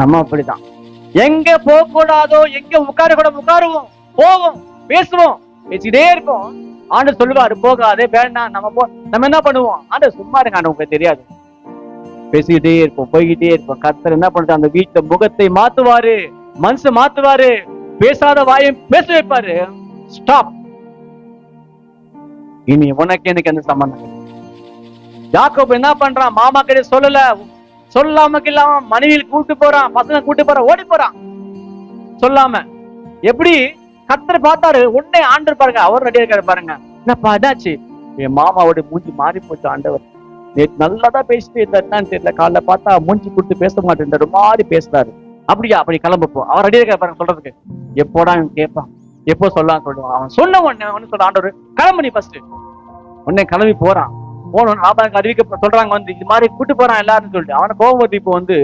நம்ம அப்படிதான். எங்க போக கூடாதோ எங்க உட்கார கூட உட்காருவோம் போவோம் பேசுவோம் பேசிட்டே இருப்போம் ஆண்டு சொல்லுவாரு போகாதே வேண்டாம் நம்ம போ நம்ம என்ன பண்ணுவோம்? ஆண்டு சும்மா இருங்க ஆண்டு உங்களுக்கு தெரியாது. பேசிக்கிட்டே இருப்போம் போய்கிட்டே இருப்போம். கர்த்தர் என்ன பண்றது அந்த வீட்டுல முகத்தை மாத்துவாரு மனசு மாத்துவாரு பேசாத வாயும் பேச வைப்பாரு. ஸ்டாப் இனி உனக்கு எனக்கு அந்த சம்பந்தம் இல்லை. என்ன பண்றான்? மாமா கிட்ட சொல்லல. சொல்லாம இல்லாம மனைவியில் கூட்டு போறான் பசங்க கூட்டு போறான் ஓடி போறான். சொல்லாம. எப்படி? கத்தர் பார்த்தாரு உடனே ஆண்டு பாருங்க அவர் ரெடியா இருக்காரு பாருங்க. என்னப்பா என்னாச்சு? என் மாமாவோட மூஞ்சி மாறி போச்சு ஆண்டவர். நேற்று நல்லாதான் பேசிட்டு இருந்தாரு என்னன்னு தெரியல. காலைல பார்த்தா மூஞ்சி கொடுத்து பேச மாட்டேன் ஒரு மாதிரி பேசுறாரு. அப்படியா? அப்படி கிளம்பப்போ அவர் ரெடியா இருக்காரு பாருங்க சொல்றதுக்கு. எப்போடா கேட்பான் எப்போ சொல்லலாம் சொல்லுவான். அவன் சொன்ன உடனே அவன் சொல்ற ஆண்டவர் கிளம்பு நீ ஃபர்ஸ்ட் உடனே கிளம்பி போறான். போனோம் ஆபாங்க அறிவிக்க சொல்றாங்க வந்து இது மாதிரி கூட்டு போறான் எல்லாரும் சொல்லிட்டு. அவன கோபம் இப்போ வந்து